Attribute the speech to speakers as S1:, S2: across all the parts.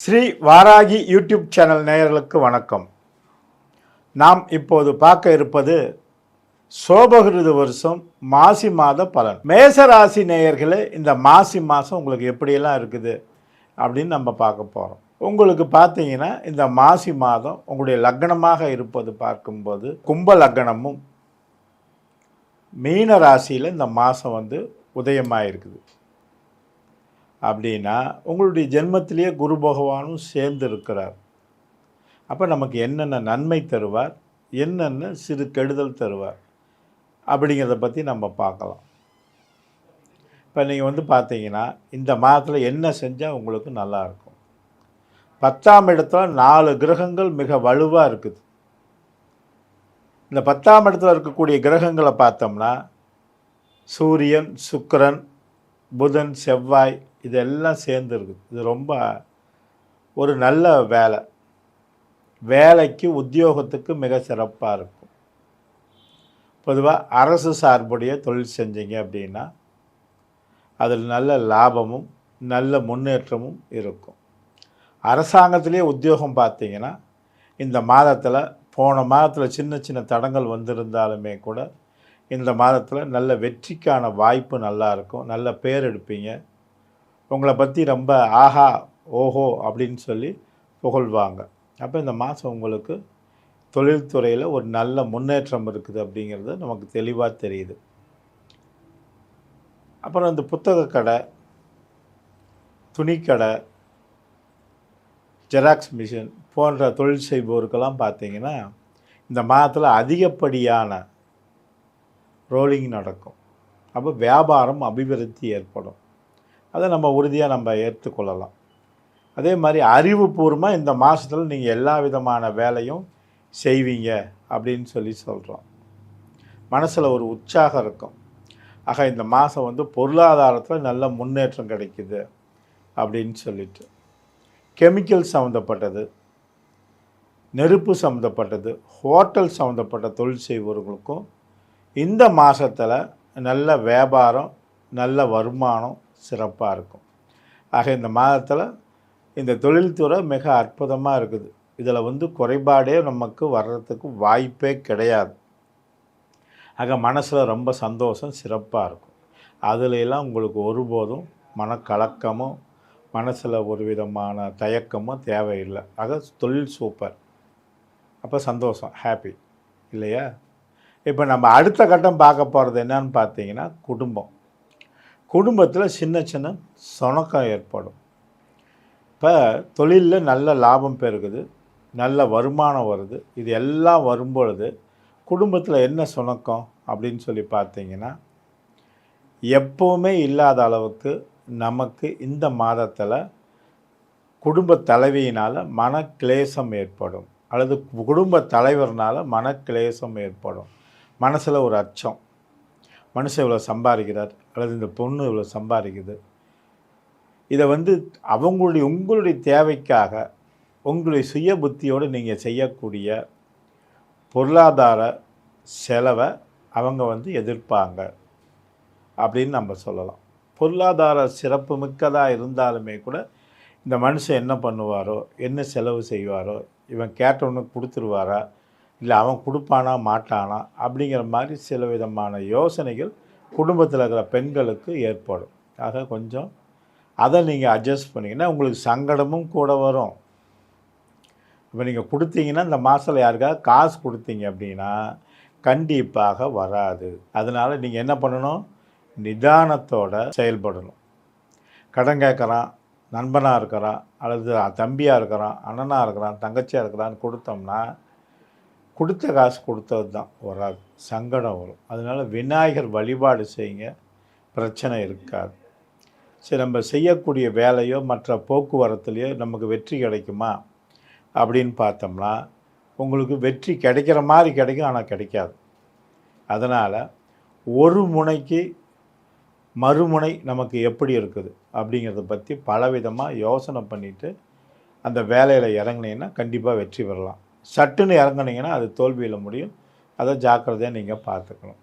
S1: Sri Varahi YouTube channel நேயர்களுக்கு வணக்கம். நாம் இப்போது பார்க்க இருப்பது சோபகிருத வருஷம் மாசி மாத பலன். மேசராசி நேயர்களே இந்த மாசி மாதம் உங்களுக்கு எப்படியெல்லாம் இருக்குது அப்படின்னு நம்ம பார்க்க போகிறோம் உங்களுக்கு பார்த்தீங்கன்னா இந்த மாசி மாதம் உங்களுடைய லக்னமாக இருப்பது பார்க்கும்போது கும்ப லக்னமும் மீன ராசியில் இந்த மாதம் வந்து உதயமாக இருக்குது அப்படின்னா உங்களுடைய ஜென்மத்திலேயே குரு பகவானும் சேர்ந்து இருக்கிறார் அப்போ நமக்கு என்னென்ன நன்மை தருவார்? என்னென்ன சிறு கெடுதல் தருவார்? அப்படிங்கிறத பற்றி நம்ம பார்க்கலாம். இப்போ நீங்கள் வந்து பார்த்தீங்கன்னா இந்த மாதத்தில் என்ன செஞ்சால் உங்களுக்கு நல்லா இருக்கும்? பத்தாம் இடத்துல நாலு கிரகங்கள் மிக வலுவாக இருக்குது. இந்த பத்தாம் இடத்துல இருக்கக்கூடிய கிரகங்களை பார்த்தோம்னா சூரியன் சுக்கரன் புதன் செவ்வாய் இதெல்லாம் சேர்ந்து இருக்குது இது ரொம்ப ஒரு நல்ல வேலை. வேலைக்கு உத்தியோகத்துக்கு மிக சிறப்பாக இருக்கும். பொதுவாக அரசு சார்புடைய தொழில் செஞ்சீங்க அப்படின்னா அதில் நல்ல லாபமும் நல்ல முன்னேற்றமும் இருக்கும். அரசாங்கத்திலே உத்தியோகம் பார்த்தீங்கன்னா இந்த மாதத்தில் போன மாதத்தில் சின்ன சின்ன தடங்கள் வந்திருந்தாலுமே கூட இந்த மாதத்தில் நல்ல வெற்றிக்கான வாய்ப்பு நல்லா இருக்கும். நல்ல பேர் எடுப்பீங்க. உங்களை பற்றி ரொம்ப ஆஹா ஓஹோ அப்படின்னு சொல்லி புகழ்வாங்க. அப்போ இந்த மாதம் உங்களுக்கு தொழில்துறையில் ஒரு நல்ல முன்னேற்றம் இருக்குது அப்படிங்கிறது நமக்கு தெளிவாக தெரியுது. அப்புறம் இந்த புத்தக கடை துணிக்கடை ஜெராக்ஸ் மிஷின் போன்ற தொழில் செய்பவருக்கெல்லாம் பார்த்தீங்கன்னா இந்த மாதத்தில் அதிகப்படியான ரோலிங் நடக்கும். அப்போ வியாபாரம் அபிவிருத்தி ஏற்படும். அதை நம்ம உறுதியாக நம்ம ஏற்றுக்கொள்ளலாம். அதே மாதிரி அறிவுபூர்வமாக இந்த மாதத்தில் நீங்கள் எல்லா விதமான வேலையும் செய்வீங்க அப்படின்னு சொல்லி சொல்கிறோம் மனசில் ஒரு உற்சாகம் இருக்கும். ஆக இந்த மாதம் வந்து பொருளாதாரத்தில் நல்ல முன்னேற்றம் கிடைக்குது அப்படின்னு சொல்லிட்டு. கெமிக்கல் சம்மந்தப்பட்டது நெருப்பு சம்மந்தப்பட்டது ஹோட்டல் சம்மந்தப்பட்ட தொழில் செய்பவர்களுக்கும் இந்த மாதத்தில் நல்ல வியாபாரம் நல்ல வருமானம் சிறப்பாக இருக்கும். ஆக இந்த மாதத்தில் இந்த தொழில்துறை மிக அற்புதமாக இருக்குது. இதில் வந்து குறைபாடே நமக்கு வர்றதுக்கு வாய்ப்பே கிடையாது. ஆக மனசில் ரொம்ப சந்தோஷம் சிறப்பாக இருக்கும். அதுலெல்லாம் உங்களுக்கு ஒருபோதும் மனக்கலக்கமும் மனசில் ஒரு விதமான தயக்கமும் தேவையில்லை. ஆக தொழில் சூப்பர். அப்போ சந்தோஷம் ஹாப்பி. இல்லையா? இப்போ நம்ம அடுத்த கட்டம் பார்க்க போகிறது என்னன்னு பார்த்தீங்கன்னா குடும்பம். குடும்பத்தில் சின்ன சின்ன சுணக்கம் ஏற்படும். இப்போ தொழிலில் நல்ல லாபம் பெருகுது நல்ல வருமானம் வருது இது எல்லாம் வரும்பொழுது குடும்பத்தில் என்ன சுணக்கம் அப்படின்னு சொல்லி பார்த்தீங்கன்னா எப்போவுமே இல்லாத அளவுக்கு நமக்கு இந்த மாதத்தில் குடும்ப தலைவியினால் மன கிளேசம் ஏற்படும். அல்லது குடும்ப தலைவர்னால் மன கிளேசம் ஏற்படும். மனசில் ஒரு அச்சம். மனுஷன் இவ்வளோ சம்பாதிக்கிறார் அல்லது இந்த பொண்ணு இவ்வளோ சம்பாதிக்குது. இதை வந்து அவங்களுடைய உங்களுடைய தேவைக்காக உங்களுடைய சுய புத்தியோடு நீங்கள் செய்யக்கூடிய பொருளாதார செலவை அவங்க வந்து எதிர்ப்பாங்க அப்படின்னு நம்ம சொல்லலாம். பொருளாதார சிறப்பு மிக்கதாக இருந்தாலுமே கூட இந்த மனுஷன் என்ன பண்ணுவாரோ என்ன செலவு செய்வாரோ இவன் கேட்டவனுக்கு கொடுத்துருவாரா இல்லை அவன் கொடுப்பானா மாட்டானா அப்படிங்கிற மாதிரி சில விதமான யோசனைகள் குடும்பத்தில் இருக்கிற பெண்களுக்கு ஏற்படும். ஆக கொஞ்சம் அதை நீங்கள் அட்ஜஸ்ட் பண்ணிங்கன்னா உங்களுக்கு சங்கடமும் கூட வரும். இப்போ நீங்கள் கொடுத்தீங்கன்னா இந்த மாதத்தில் யாருக்காவது காசு கொடுத்தீங்க அப்படின்னா கண்டிப்பாக வராது. அதனால் நீங்கள் என்ன பண்ணணும்? நிதானத்தோட செயல்படணும். கடன் கேட்குறான் நண்பனாக இருக்கிறான் அல்லது தம்பியாக இருக்கிறான் அண்ணனாக இருக்கிறான் தங்கச்சியாக இருக்கிறான்னு கொடுத்தோம்னா கொடுத்த காசு கொடுத்தது தான். வராது சங்கடம் வரும். அதனால் விநாயகர் வழிபாடு செய்யுங்க. பிரச்சனை இருக்காது. சரி நம்ம செய்யக்கூடிய வேலையோ மற்ற போக்குவரத்துலையோ நமக்கு வெற்றி கிடைக்குமா? அப்படின்னு பார்த்தோம்னா உங்களுக்கு வெற்றி கிடைக்கிற மாதிரி கிடைக்கும் ஆனால் கிடைக்காது. அதனால் ஒரு முனைக்கு மறுமுனை நமக்கு எப்படி இருக்குது அப்படிங்கிறத பற்றி பலவிதமாக யோசனை பண்ணிவிட்டு அந்த வேலையில் இறங்குனீங்கன்னா கண்டிப்பாக வெற்றி பெறலாம். சட்டுன்னு இறங்குனீங்கன்னா அது தோல்வியில் முடியும். அதை ஜாக்கிரதையாக நீங்கள் பார்த்துக்கணும்.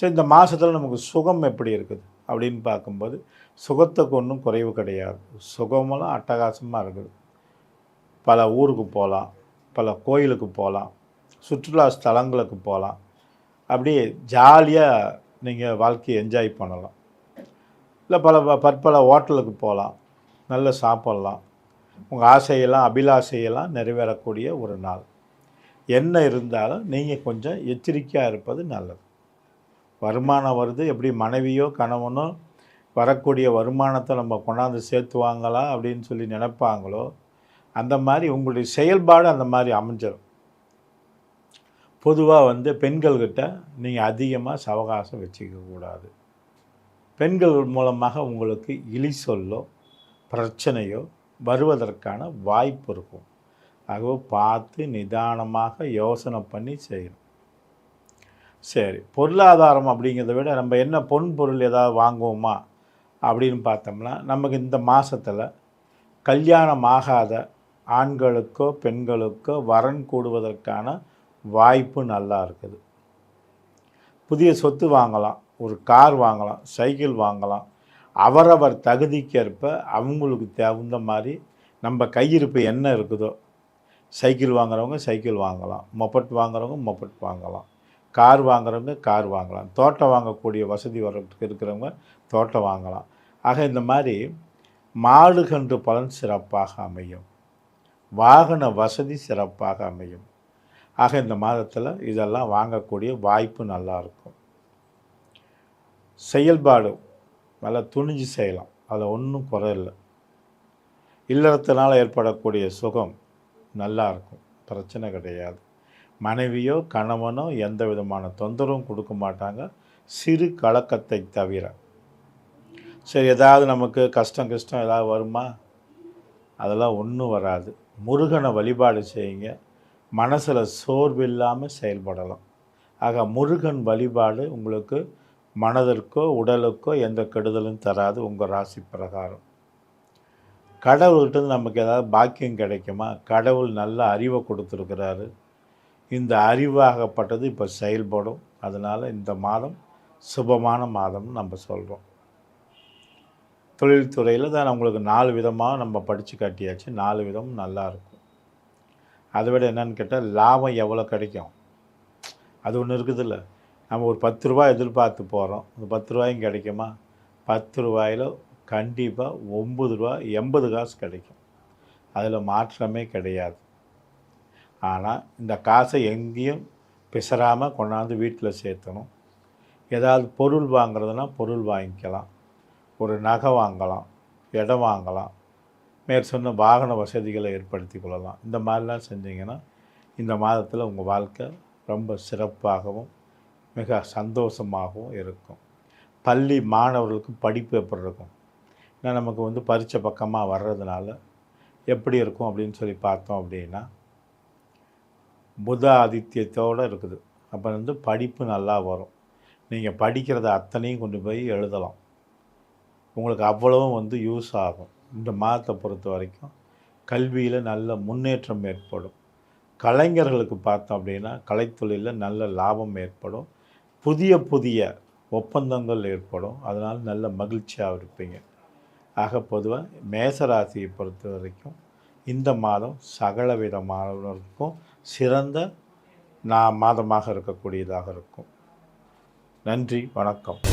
S1: ஸோ இந்த மாதத்தில் நமக்கு சுகம் எப்படி இருக்குது? அப்படின்னு பார்க்கும்போது சுகத்துக்கு ஒன்றும் குறைவு கிடையாது. சுகமெல்லாம் அட்டகாசமாக இருக்குது. பல ஊருக்கு போகலாம் பல கோயிலுக்கு போகலாம் சுற்றுலா ஸ்தலங்களுக்கு போகலாம். அப்படியே ஜாலியாக நீங்கள் வாழ்க்கையை என்ஜாய் பண்ணலாம். இல்லை பல ப- பற்பல ஹோட்டலுக்கு போகலாம். நல்ல சாப்பிட்லாம். உங்கள் ஆசையெல்லாம் அபிலாசையெல்லாம் நிறைவேறக்கூடிய ஒரு நாள். என்ன இருந்தாலும் நீங்கள் கொஞ்சம் எச்சரிக்கையாக இருப்பது நல்லது. வருமானம் வருது எப்படி மனைவியோ கணவனோ வரக்கூடிய வருமானத்தை நம்ம கொண்டாந்து சேர்த்துவாங்களா அப்படின்னு சொல்லி நினைப்பாங்களோ அந்த மாதிரி உங்களுடைய செயல்பாடு அந்த மாதிரி அமைஞ்சிடும் பொதுவாக வந்து பெண்கள்கிட்ட நீங்கள் அதிகமாக சவகாசம் வச்சுக்கக்கூடாது பெண்கள் மூலமாக உங்களுக்கு இழி சொல்லோ பிரச்சனையோ வருவதற்கான வாய்ப்பு இருக்கும். ஆகவே பார்த்து நிதானமாக யோசனை பண்ணி செய்யணும். சரி பொருளாதாரம் அப்படிங்கிறத விட நம்ம என்ன பொன் பொருள் ஏதாவது வாங்குவோமா அப்படின்னு பார்த்தோம்னா நமக்கு இந்த மாதத்தில் கல்யாணம் ஆகாத ஆண்களுக்கோ பெண்களுக்கோ வரன் கூடுவதற்கான வாய்ப்பு நல்லா இருக்குது. புதிய சொத்து வாங்கலாம் ஒரு கார் வாங்கலாம் சைக்கிள் வாங்கலாம் அவரவர் தகுதிக்கேற்ப அவங்களுக்கு தகுந்த மாதிரி நம்ம கையிருப்பு என்ன இருக்குதோ சைக்கிள் வாங்குறவங்க சைக்கிள் வாங்கலாம் மொபட் வாங்குறவங்க மொபட் வாங்கலாம் கார் வாங்குறவங்க கார் வாங்கலாம் தோட்டம் வாங்கக்கூடிய வசதி வரத்துக்கு இருக்கிறவங்க தோட்டம் வாங்கலாம். ஆக இந்த மாதிரி மாடு கன்று பலன் சிறப்பாக அமையும். வாகன வசதி சிறப்பாக அமையும். ஆக இந்த மாதத்தில் இதெல்லாம் வாங்கக்கூடிய வாய்ப்பு நல்லாயிருக்கும் செயல்பாடு நல்லா துணிஞ்சு செய்யலாம். அதில் ஒன்றும் குறை இல்லை. இல்லறத்தினால் ஏற்படக்கூடிய சுகம் நல்லா இருக்கும். பிரச்சனை கிடையாது. மனைவியோ கணவனோ எந்த விதமான தொந்தரவும் கொடுக்க மாட்டாங்க. சிறு கலக்கத்தை தவிர. சரி ஏதாவது நமக்கு கஷ்டம் கஷ்டம் ஏதாவது வருமா? அதெல்லாம் ஒன்றும் வராது. முருகனை வழிபாடு செய்யுங்க. மனசில் சோர்வு இல்லாமல் செயல்படலாம். ஆக முருகன் வழிபாடு உங்களுக்கு மனதிற்கோ உடலுக்கோ எந்த கெடுதலும் தராது உங்கள் ராசி பிரகாரம். கடவுள்கிட்ட நமக்கு ஏதாவது பாக்கியம் கிடைக்குமா? கடவுள் நல்ல அறிவை கொடுத்துருக்கிறாரு. இந்த அறிவாகப்பட்டது இப்போ செயல்படும். அதனால் இந்த மாதம் சுபமான மாதம்னு நம்ம சொல்கிறோம் தொழில்துறையில் தான் உங்களுக்கு நாலு விதமாக நம்ம படித்து காட்டியாச்சு. நாலு விதம் நல்லா இருக்கும். அதை விட என்னன்னு கேட்டால் லாபம் எவ்வளோ கிடைக்கும்? அது ஒன்று இருக்குதுல்ல. நம்ம ஒரு பத்து ரூபா எதிர்பார்த்து போகிறோம் அந்த பத்து ரூபாயும் கிடைக்குமா? பத்து ரூபாயில் கண்டிப்பாக ஒம்பது ரூபா எண்பது காசு கிடைக்கும். அதில் மாற்றமே கிடையாது. ஆனால் இந்த காசை எங்கேயும் பிசறாமல் கொண்டாந்து வீட்டில் சேர்த்தணும். ஏதாவது பொருள் வாங்குறதுனா பொருள் வாங்கிக்கலாம். ஒரு நகை வாங்கலாம் இடம் வாங்கலாம் மேற் சொன்ன வாகன வசதிகளை ஏற்படுத்தி கொள்ளலாம். இந்த மாதிரிலாம் செஞ்சிங்கன்னா இந்த மாதத்தில் உங்கள் வாழ்க்கை ரொம்ப சிறப்பாகவும் மிக சந்தோஷமாகவும் இருக்கும். பள்ளி மாணவர்களுக்கு படிப்பு எப்படி இருக்கும்? ஏன்னா நமக்கு வந்து பரீட்சை பக்கமாக வர்றதுனால எப்படி இருக்கும் அப்படின்னு சொல்லி பார்த்தோம் அப்படின்னா புத ஆதித்யத்தோடு இருக்குது. அப்போ வந்து படிப்பு நல்லா வரும். நீங்கள் படிக்கிறத அத்தனையும் கொண்டு போய் எழுதலாம். உங்களுக்கு அவ்வளவும் வந்து யூஸ் ஆகும். இந்த மாதத்தை பொறுத்த வரைக்கும் கல்வியில் நல்ல முன்னேற்றம் ஏற்படும். கலைஞர்களுக்கு பார்த்தோம் அப்படின்னா கலைத்தொழிலில் நல்ல லாபம் ஏற்படும். புதிய புதிய ஒப்பந்தங்கள் ஏற்படும். அதனால் நல்ல மகிழ்ச்சியாக இருப்பீங்க. ஆக பொதுவாக மேசராசியை பொறுத்த வரைக்கும் இந்த மாதம் சகல விதமானவர்களுக்கும் சிறந்த நான் மாதமாக இருக்கக்கூடியதாக இருக்கும். நன்றி வணக்கம்.